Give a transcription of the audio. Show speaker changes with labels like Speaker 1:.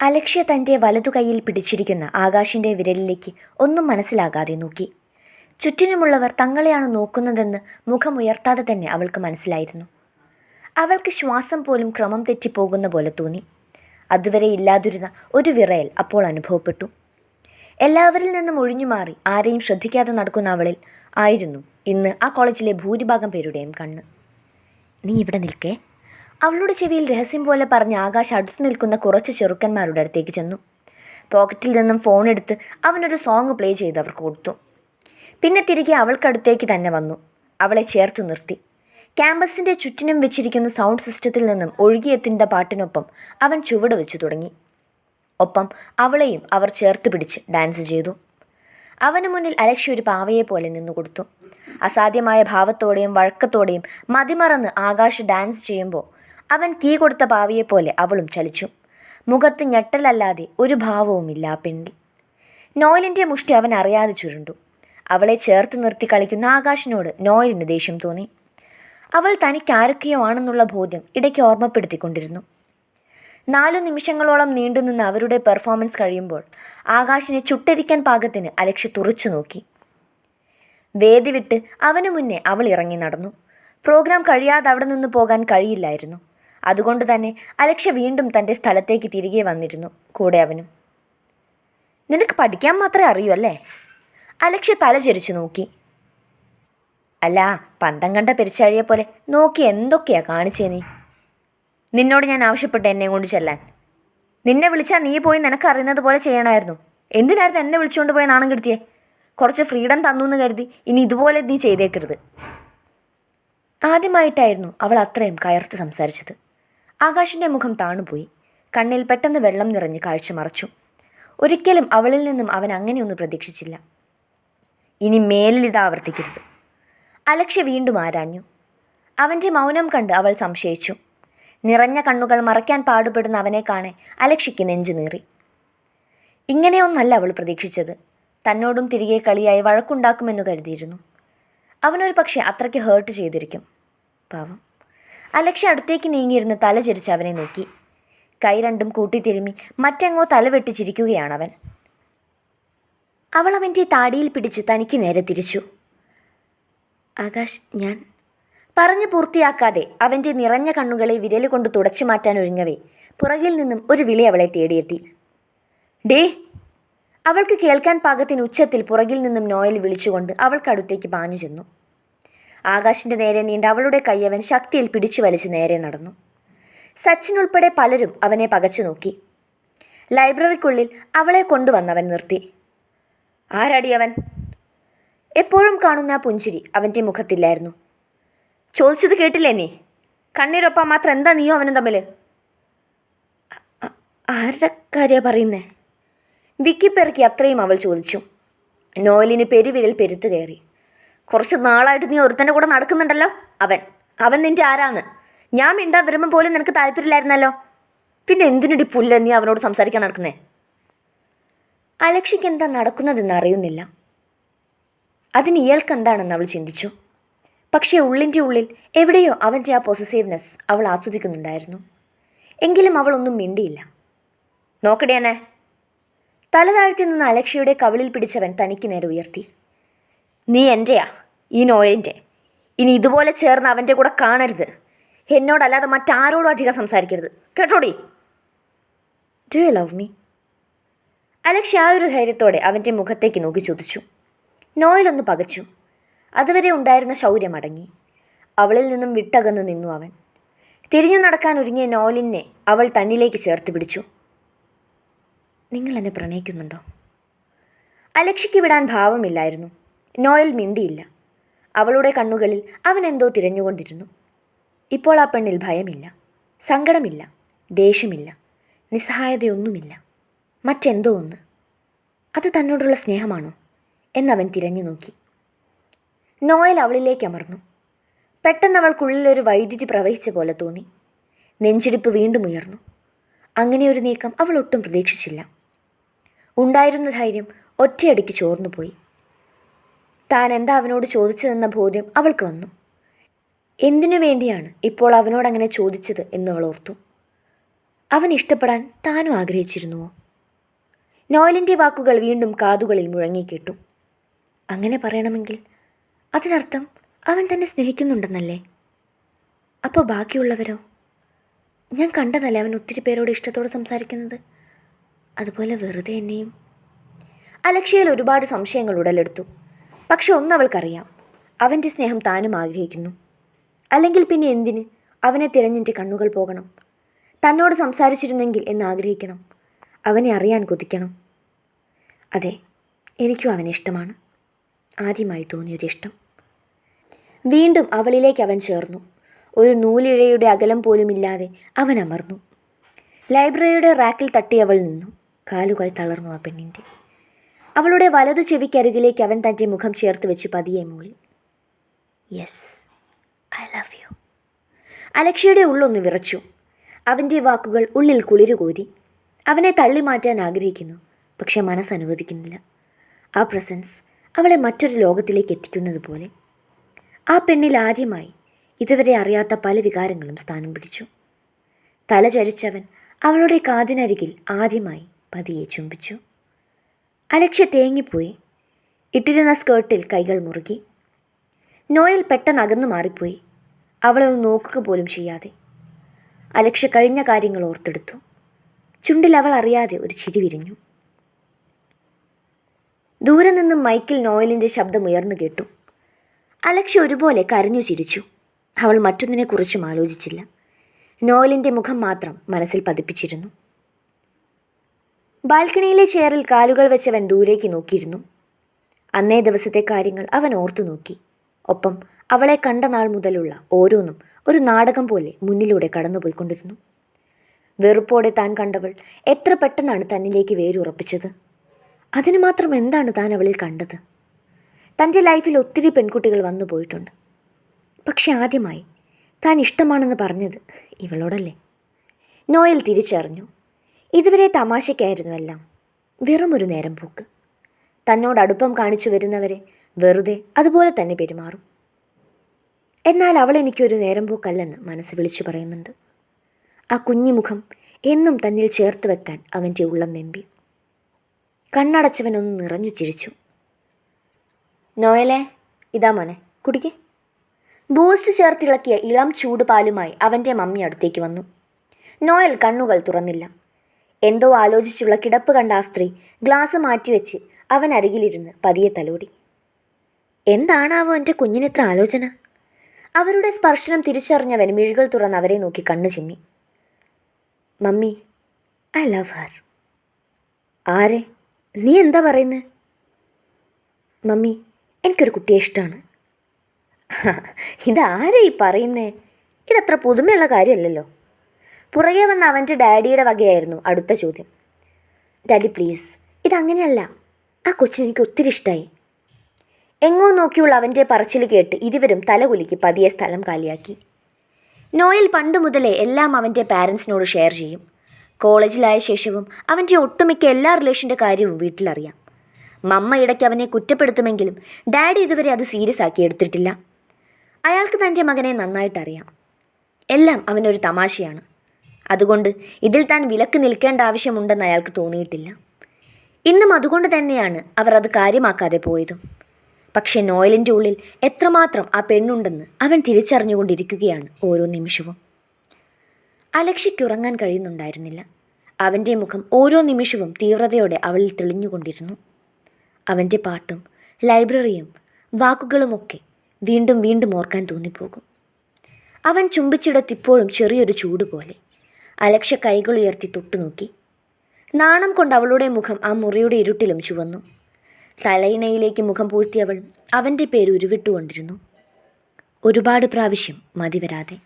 Speaker 1: അലക്ഷ്യ തന്റെ വലതു കൈയിൽ പിടിച്ചിരിക്കുന്ന ആകാശിന്റെ വിരലിലേക്ക് ഒന്നും മനസ്സിലാകാതെ നോക്കി. ചുറ്റിനുമുള്ളവർ തങ്ങളെയാണ് നോക്കുന്നതെന്ന് മുഖമുയർത്താതെ തന്നെ അവൾക്ക് മനസ്സിലായിരുന്നു. അവൾക്ക് ശ്വാസം പോലും ക്രമം തെറ്റിപ്പോകുന്ന പോലെ തോന്നി. അതുവരെ ഇല്ലാതിരുന്ന ഒരു വിറയൽ അപ്പോൾ അനുഭവപ്പെട്ടു. എല്ലാവരിൽ നിന്നും ഒഴിഞ്ഞു മാറി ആരെയും ശ്രദ്ധിക്കാതെ നടക്കുന്ന അവളിൽ ആയിരുന്നു ഇന്ന് ആ കോളേജിലെ ഭൂരിഭാഗം പേരുടെയും കണ്ണ്. നീ ഇവിടെ നിൽക്കേ? അവളുടെ ചെവിയിൽ രഹസ്യം പോലെ പറഞ്ഞ് ആകാശ് അടുത്തു നിൽക്കുന്ന കുറച്ച് ചെറുക്കന്മാരുടെ അടുത്തേക്ക് ചെന്നു. പോക്കറ്റിൽ നിന്നും ഫോൺ എടുത്ത് അവനൊരു സോങ് പ്ലേ ചെയ്ത് അവർക്ക് കൊടുത്തു. പിന്നെ തിരികെ അവൾക്കടുത്തേക്ക് തന്നെ വന്നു. അവളെ ചേർത്തു നിർത്തി. ക്യാമ്പസിന്റെ ചുറ്റിനും വെച്ചിരിക്കുന്ന സൗണ്ട് സിസ്റ്റത്തിൽ നിന്നും ഒഴുകിയെത്തിന്റെ പാട്ടിനൊപ്പം അവൻ ചുവട് വെച്ചു തുടങ്ങി. ഒപ്പം അവളെയും അവർ ചേർത്ത് പിടിച്ച് ഡാൻസ് ചെയ്തു. അവന് മുന്നിൽ അലക്ഷ്യ ഒരു പാവയെ പോലെ നിന്നുകൊടുത്തു അസാധ്യമായ ഭാവത്തോടെയും വഴക്കത്തോടെയും മതിമറന്ന് ആകാശ് ഡാൻസ് ചെയ്യുമ്പോൾ അവൻ കീ കൊടുത്ത പാവിയെപ്പോലെ അവളും ചലിച്ചു. മുഖത്ത് ഞെട്ടലല്ലാതെ ഒരു ഭാവവുമില്ല ആ പെണ്ണിൽ. നോയലിന്റെ മുഷ്ടി അവൻ അറിയാതെ ചുരുണ്ടു. അവളെ ചേർത്ത് നിർത്തി കളിക്കുന്ന ആകാശിനോട് നോയലിന് ദേഷ്യം തോന്നി. അവൾ തനിക്ക് ആരൊക്കെയോ ആണെന്നുള്ള ബോധ്യം ഇടയ്ക്ക് ഓർമ്മപ്പെടുത്തിക്കൊണ്ടിരുന്നു. നാലു നിമിഷങ്ങളോളം നീണ്ടുനിന്ന അവരുടെ പെർഫോമൻസ് കഴിയുമ്പോൾ ആകാശിനെ ചുട്ടരിക്കാൻ പാകത്തിന് അലക്ഷ്യ തുറച്ചു നോക്കി. വേദി വിട്ട് അവനു മുന്നേ അവൾ ഇറങ്ങി നടന്നു. പ്രോഗ്രാം കഴിയാതെ അവിടെ നിന്ന് പോകാൻ കഴിയില്ലായിരുന്നു. അതുകൊണ്ട് തന്നെ അലക്ഷ്യ വീണ്ടും തന്റെ സ്ഥലത്തേക്ക് തിരികെ വന്നിരുന്നു കൂടെ അവനും. നിനക്ക് പഠിക്കാൻ മാത്രമേ അറിയൂ അല്ലേ? അലക്ഷ്യ തലചെരിച്ചു നോക്കി. അല്ല പന്തം കണ്ട പെരിച്ചാഴിയെ പോലെ നോക്കി എന്തൊക്കെയാ കാണിച്ചേ നീ? നിന്നോട് ഞാൻ ആവശ്യപ്പെട്ട് എന്നെ കൊണ്ട് ചെല്ലാൻ. നിന്നെ വിളിച്ചാൽ നീ പോയി നിനക്ക് അറിയുന്നത് പോലെ ചെയ്യണമായിരുന്നു. എന്തിനായിരുന്നു എന്നെ വിളിച്ചുകൊണ്ട് പോയി നാണം കിടത്തിയേ? കുറച്ച് ഫ്രീഡം തന്നു എന്ന് കരുതി ഇനി ഇതുപോലെ നീ ചെയ്തേക്കരുത്. ആദ്യമായിട്ടായിരുന്നു അവൾ അത്രയും കയർത്ത് സംസാരിച്ചത്. ആകാശിന്റെ മുഖം താണുപോയി. കണ്ണിൽ പെട്ടെന്ന് വെള്ളം നിറഞ്ഞ് കാഴ്ച മറച്ചു. ഒരിക്കലും അവളിൽ നിന്നും അവൻ അങ്ങനെയൊന്നും പ്രതീക്ഷിച്ചില്ല. ഇനി മേലിൽ ഇത് ആവർത്തിക്കരുത്. അലക്ഷ്യ വീണ്ടും ആരാഞ്ഞു. അവന്റെ മൗനം കണ്ട് അവൾ സംശയിച്ചു. നിറഞ്ഞ കണ്ണുകൾ മറയ്ക്കാൻ പാടുപെടുന്ന അവനെ കാണെ അലക്ഷ്യയ്ക്ക് നെഞ്ചു നീറി. ഇങ്ങനെയൊന്നല്ല അവൾ പ്രതീക്ഷിച്ചത്. തന്നോടും തിരികെ കളിയായി വഴക്കുണ്ടാക്കുമെന്ന് കരുതിയിരുന്നു. അവനൊരു പക്ഷേ അത്രയ്ക്ക് ഹേർട്ട് ചെയ്തിരിക്കും. പാവം. അലക്ഷ്യ അടുത്തേക്ക് നീങ്ങിയിരുന്ന് തല ചിരിച്ച് അവനെ നോക്കി. കൈ രണ്ടും കൂട്ടിത്തിരുമി മറ്റെങ്ങോ തല വെട്ടിച്ചിരിക്കുകയാണവൻ അവൾ അവന്റെ താടിയിൽ പിടിച്ച് തനിക്ക് നേരെ തിരിച്ചു. ആകാശ് ഞാൻ. പറഞ്ഞു പൂർത്തിയാക്കാതെ അവന്റെ നിറഞ്ഞ കണ്ണുകളെ വിരലുകൊണ്ട് തുടച്ചു മാറ്റാൻ ഒരുങ്ങവേ പുറകിൽ നിന്നും ഒരു വിളി അവളെ തേടിയെത്തി. ഡേ അവൾക്ക് കേൾക്കാൻ പാകത്തിന് ഉച്ചത്തിൽ പുറകിൽ നിന്നും നോയൽ വിളിച്ചുകൊണ്ട് അവൾക്കടുത്തേക്ക് പാഞ്ഞു ചെന്നു. ആകാശിന്റെ നേരെ നീണ്ട അവളുടെ കൈയവൻ ശക്തിയിൽ പിടിച്ചു വലിച്ച് നേരെ നടന്നു. സച്ചിൻ ഉൾപ്പെടെ പലരും അവനെ പകച്ചു നോക്കി. ലൈബ്രറിക്കുള്ളിൽ അവളെ കൊണ്ടുവന്നവൻ നിർത്തി. ആരടി അവൻ? എപ്പോഴും കാണുന്ന പുഞ്ചിരി അവന്റെ മുഖത്തില്ലായിരുന്നു. ചോദിച്ചത് കേട്ടില്ലേ നീ? കണ്ണീരൊപ്പം മാത്രം എന്താ നീയോ അവനും തമ്മിൽ ആരുടെ കാര്യ പറയുന്നേ? വിക്കി പെറുക്കി അത്രയും അവൾ ചോദിച്ചു. നോയലിന് പെരുവിരൽ പെരുത്തു കയറി. കുറച്ച് നാളായിട്ട് നീ ഒരുത്തന്റെ കൂടെ നടക്കുന്നുണ്ടല്ലോ. അവൻ. അവൻ നിന്റെ ആരാന്ന്. ഞാൻ മിണ്ടാൻ വരുമ്പം പോലും നിനക്ക് താല്പര്യമില്ലായിരുന്നല്ലോ. പിന്നെ എന്തിനടി പുല്ല നീ അവനോട് സംസാരിക്കാൻ നടക്കുന്നേ? അലക്ഷിക്ക് എന്താ നടക്കുന്നതെന്ന് അറിയുന്നില്ല. അതിന് ഇയാൾക്ക് എന്താണെന്ന് അവൾ ചിന്തിച്ചു. പക്ഷേ ഉള്ളിന്റെ ഉള്ളിൽ എവിടെയോ അവന്റെ ആ പോസിറ്റീവ്നെസ് അവൾ ആസ്വദിക്കുന്നുണ്ടായിരുന്നു. എങ്കിലും അവളൊന്നും മിണ്ടിയില്ല. നോക്കടേനെ തല താഴ്ത്തി നിന്ന് അലക്ഷയുടെ കവിളിൽ പിടിച്ചവൻ തനിക്ക് നേരെ ഉയർത്തി. നീ എന്റെയാ ഈ നോയലിന്റെ. ഇനി ഇതുപോലെ ചേർന്ന് അവന്റെ കൂടെ കാണരുത്. എന്നോടല്ലാതെ മറ്റാരോടും അധികം സംസാരിക്കരുത്. കേട്ടോടി? Do you love me Alakshya ആ ഒരു ധൈര്യത്തോടെ അവന്റെ മുഖത്തേക്ക് നോക്കി ചോദിച്ചു. നോയിലൊന്ന് പകച്ചു. അതുവരെ ഉണ്ടായിരുന്ന ശൗര്യം അടങ്ങി. അവളിൽ നിന്നും വിട്ടകന്ന് നിന്നു അവൻ. തിരിഞ്ഞു നടക്കാൻ ഒരുങ്ങിയ നോലിനെ അവൾ തന്നിലേക്ക് ചേർത്ത് പിടിച്ചു. നിങ്ങൾ എന്നെ പ്രണയിക്കുന്നുണ്ടോ? അലക്ഷ്യയ്ക്ക് വിടാൻ ഭാവമില്ലായിരുന്നു. നോയൽ മിണ്ടിയില്ല. അവളുടെ കണ്ണുകളിൽ അവൻ എന്തോ തിരഞ്ഞുകൊണ്ടിരുന്നു. ഇപ്പോൾ ആ പെണ്ണിൽ ഭയമില്ല. സങ്കടമില്ല. ദേഷ്യമില്ല. നിസ്സഹായതയൊന്നുമില്ല. മറ്റെന്തോ ഒന്ന്. അത് തന്നോടുള്ള സ്നേഹമാണോ? എന്നവൻ തിരഞ്ഞു നോക്കി. നോയൽ അവളിലേക്ക് അമർന്നു. പെട്ടെന്ന് അവൾക്കുള്ളിലൊരു വൈദ്യുതി പ്രവഹിച്ച പോലെ തോന്നി. നെഞ്ചിടിപ്പ് വീണ്ടും ഉയർന്നു. അങ്ങനെ ഒരു നീക്കം അവൾ ഒട്ടും പ്രതീക്ഷിച്ചില്ല. ഉണ്ടായിരുന്ന ധൈര്യം ഒറ്റയടിക്ക് ചോർന്നുപോയി. താൻ എന്താ അവനോട് ചോദിച്ചതെന്ന ബോധ്യം അവൾക്ക് വന്നു. എന്തിനു വേണ്ടിയാണ് ഇപ്പോൾ അവനോട് അങ്ങനെ ചോദിച്ചത് എന്ന് അവൾ ഓർത്തു. അവൻ ഇഷ്ടപ്പെടാൻ താനും ആഗ്രഹിച്ചിരുന്നുവോ? നോയലിന്റെ വാക്കുകൾ വീണ്ടും കാതുകളിൽ മുഴങ്ങിക്കിട്ടു അങ്ങനെ പറയണമെങ്കിൽ അതിനർത്ഥം അവൻ തന്നെ സ്നേഹിക്കുന്നുണ്ടെന്നല്ലേ? അപ്പോൾ ബാക്കിയുള്ളവരോ? ഞാൻ കണ്ടതല്ലേ അവൻ ഒത്തിരി പേരോട് ഇഷ്ടത്തോടെ സംസാരിക്കുന്നത്? അതുപോലെ വെറുതെ എന്നെയും. അലക്ഷ്യയിൽ ഒരുപാട് സംശയങ്ങൾ ഉടലെടുത്തു. പക്ഷെ ഒന്നവൾക്കറിയാം അവന്റെ സ്നേഹം താനും ആഗ്രഹിക്കുന്നു. അല്ലെങ്കിൽ പിന്നെ എന്തിന്? അവനെ തിരഞ്ഞെന്റെ കണ്ണുകൾ പോകണം. തന്നോട് സംസാരിച്ചിരുന്നെങ്കിൽ എന്ന് ആഗ്രഹിക്കണം. അവനെ അറിയാൻ കൊതിക്കണം. അതെ എനിക്കും അവനെ ഇഷ്ടമാണ്. ആദ്യമായി തോന്നിയൊരിഷ്ടം. വീണ്ടും അവളിലേക്ക് അവൻ ചേർന്നു. ഒരു നൂലിഴയുടെ അകലം പോലുമില്ലാതെ അവൻ അമർന്നു. ലൈബ്രറിയുടെ റാക്കിൽ തട്ടി അവൾ നിന്നു. കാലുകൾ തളർന്നു ആ പെണ്ണിന്റെ. അവളുടെ വലതു ചെവിക്കരികിലേക്ക് അവൻ തന്റെ മുഖം ചേർത്ത് വെച്ച് പതിയെ മൂളി. യെസ് ഐ ലവ് യു അലക്ഷയുടെ ഉള്ളൊന്ന് വിറച്ചു. അവന്റെ വാക്കുകൾ ഉള്ളിൽ കുളിരുകോരി. അവനെ തള്ളി മാറ്റാൻ ആഗ്രഹിക്കുന്നു പക്ഷെ മനസ്സ് അനുവദിക്കുന്നില്ല. ആ പ്രസൻസ് അവളെ മറ്റൊരു ലോകത്തിലേക്ക് എത്തിക്കുന്നത് പോലെ. ആ പെണ്ണിൽ ആദ്യമായി ഇതുവരെ അറിയാത്ത പല വികാരങ്ങളും സ്ഥാനം പിടിച്ചു. തലചരിച്ചവൻ അവളുടെ കാതിനരികിൽ ആദ്യമായി പതിയെ ചുംബിച്ചു. അലക്ഷ്യ തേങ്ങിപ്പോയി. ഇട്ടിരുന്ന സ്കേർട്ടിൽ കൈകൾ മുറുകി. നോയൽ പെട്ടെന്ന് അകന്നു മാറിപ്പോയി. അവളെ ഒന്ന് നോക്കുക പോലും ചെയ്യാതെ. അലക്ഷ്യ കഴിഞ്ഞ കാര്യങ്ങൾ ഓർത്തെടുത്തു. ചുണ്ടിൽ അവൾ അറിയാതെ ഒരു ചിരി വിരിഞ്ഞു. ദൂരെ നിന്നും മൈക്കിൽ നോയലിന്റെ ശബ്ദം ഉയർന്നു കേട്ടു. അലക്ഷ്യ ഒരുപോലെ കരഞ്ഞു ചിരിച്ചു. അവൾ മറ്റൊന്നിനെക്കുറിച്ചും ആലോചിച്ചില്ല. നോയലിന്റെ മുഖം മാത്രം മനസ്സിൽ പതിപ്പിച്ചിരുന്നു. ബാൽക്കണിയിലെ ചെയറിൽ കാലുകൾ വെച്ചവൻ ദൂരേക്ക് നോക്കിയിരുന്നു. അന്നേ ദിവസത്തെ കാര്യങ്ങൾ അവൻ ഓർത്തു നോക്കി. ഒപ്പം അവളെ കണ്ട നാൾ മുതലുള്ള ഓരോന്നും ഒരു നാടകം പോലെ മുന്നിലൂടെ കടന്നുപോയിക്കൊണ്ടിരുന്നു. വെറുപ്പോടെ താൻ കണ്ടവൾ എത്ര പെട്ടെന്നാണ് തന്നിലേക്ക് വേരുറപ്പിച്ചത്? അതിനു മാത്രം എന്താണ് താൻ അവളിൽ കണ്ടത്? തന്റെ ലൈഫിൽ ഒത്തിരി പെൺകുട്ടികൾ വന്നു പോയിട്ടുണ്ട്. പക്ഷെ ആദ്യമായി താൻ ഇഷ്ടമാണെന്ന് പറഞ്ഞത് ഇവളോടല്ലേ? നോയൽ തിരിച്ചറിഞ്ഞു. ഇതുവരെ തമാശയ്ക്കായിരുന്നു എല്ലാം. വെറും ഒരു നേരം പോക്ക്. തന്നോട് അടുപ്പം കാണിച്ചു വരുന്നവരെ വെറുതെ അതുപോലെ തന്നെ പെരുമാറും. എന്നാൽ അവൾ എനിക്കൊരു നേരം പോക്കല്ലെന്ന് മനസ്സ് വിളിച്ചു പറയുന്നുണ്ട്. ആ കുഞ്ഞിമുഖം എന്നും തന്നിൽ ചേർത്ത് വെക്കാൻ അവന്റെ ഉള്ളം വെമ്പി. കണ്ണടച്ചവനൊന്ന് നിറഞ്ഞു ചിരിച്ചു. നോയലേ ഇതാ മോനെ കുടിക്കേ. ബൂസ്റ്റ് ചേർത്തിളക്കിയ ഇളം ചൂടുപാലുമായി അവന്റെ മമ്മി അടുത്തേക്ക് വന്നു. നോയൽ കണ്ണുകൾ തുറന്നില്ല. എന്തോ ആലോചിച്ചുള്ള കിടപ്പ് കണ്ട ആ സ്ത്രീ ഗ്ലാസ് മാറ്റിവെച്ച് അവൻ അരികിലിരുന്ന് പതിയെ തലോടി. എന്താണാവോ എന്റെ കുഞ്ഞിനിത്ര ആലോചന? അവരുടെ സ്പർശനം തിരിച്ചറിഞ്ഞവൻ മിഴികൾ തുറന്ന് അവരെ നോക്കി കണ്ണു ചിമ്മി. Mummy I love her. ആരെ? നീ എന്താ പറയുന്നത് മമ്മി എനിക്കൊരു കുട്ടിയെ ഇഷ്ടമാണ് ഇതാരെ ഈ പറയുന്നേ? ഇതത്ര പുതുമയുള്ള കാര്യമല്ലല്ലോ. പുറകെ വന്ന അവന്റെ ഡാഡിയുടെ വകയായിരുന്നു അടുത്ത ചോദ്യം. Daddy please. ഇതങ്ങനെയല്ല. ആ കൊച്ചിനെനിക്ക് ഒത്തിരി ഇഷ്ടമായി എങ്ങോ നോക്കിയുള്ള അവന്റെ പറച്ചിൽ കേട്ട് ഇരുവരും തലകുലുക്കി പതിയെ സ്ഥലം കാലിയാക്കി. നോയൽ പണ്ട് മുതലേ എല്ലാം അവന്റെ പാരൻസിനോട് ഷെയർ ചെയ്യും. കോളേജിലായ ശേഷവും അവന്റെ ഒട്ടുമിക്ക എല്ലാ റിലേഷന്റെ കാര്യവും വീട്ടിലറിയാം. മമ്മ ഇടയ്ക്ക് അവനെ കുറ്റപ്പെടുത്തുമെങ്കിലും ഡാഡി ഇതുവരെ അത് സീരിയസ് ആക്കി എടുത്തിട്ടില്ല. അയാൾക്ക് തന്റെ മകനെ നന്നായിട്ടറിയാം. എല്ലാം അവനൊരു തമാശയാണ്. അതുകൊണ്ട് ഇതിൽ താൻ വിലക്ക് നിൽക്കേണ്ട ആവശ്യമുണ്ടെന്ന് അയാൾക്ക് തോന്നിയിട്ടില്ല. ഇന്നും അതുകൊണ്ട് തന്നെയാണ് അവർ അത് കാര്യമാക്കാതെ പോയതും. പക്ഷെ നോയലിന്റെ ഉള്ളിൽ എത്രമാത്രം ആ പെണ്ണുണ്ടെന്ന് അവൻ തിരിച്ചറിഞ്ഞുകൊണ്ടിരിക്കുകയാണ് ഓരോ നിമിഷവും. അലക്ഷ്യയ്ക്ക് ഉറങ്ങാൻ കഴിയുന്നുണ്ടായിരുന്നില്ല. അവന്റെ മുഖം ഓരോ നിമിഷവും തീവ്രതയോടെ അവളിൽ തെളിഞ്ഞുകൊണ്ടിരുന്നു. അവന്റെ പാട്ടും ലൈബ്രറിയും വാക്കുകളുമൊക്കെ വീണ്ടും വീണ്ടും ഓർക്കാൻ തോന്നിപ്പോകും. അവൻ ചുംബിച്ചിടത്തിപ്പോഴും ചെറിയൊരു ചൂട് പോലെ അലക്ഷ്യ കൈകൾ ഉയർത്തി തൊട്ടുനോക്കി. നാണം കൊണ്ട് അവളുടെ മുഖം ആ മുറിയുടെ ഇരുട്ടിലും ചുവന്നു. തലയിണയിലേക്ക് മുഖം പൂഴ്ത്തിയവൾ അവന്റെ പേര് ഉരുവിട്ടുകൊണ്ടിരുന്നു. ഒരുപാട് പ്രാവശ്യം മതി വരാതെ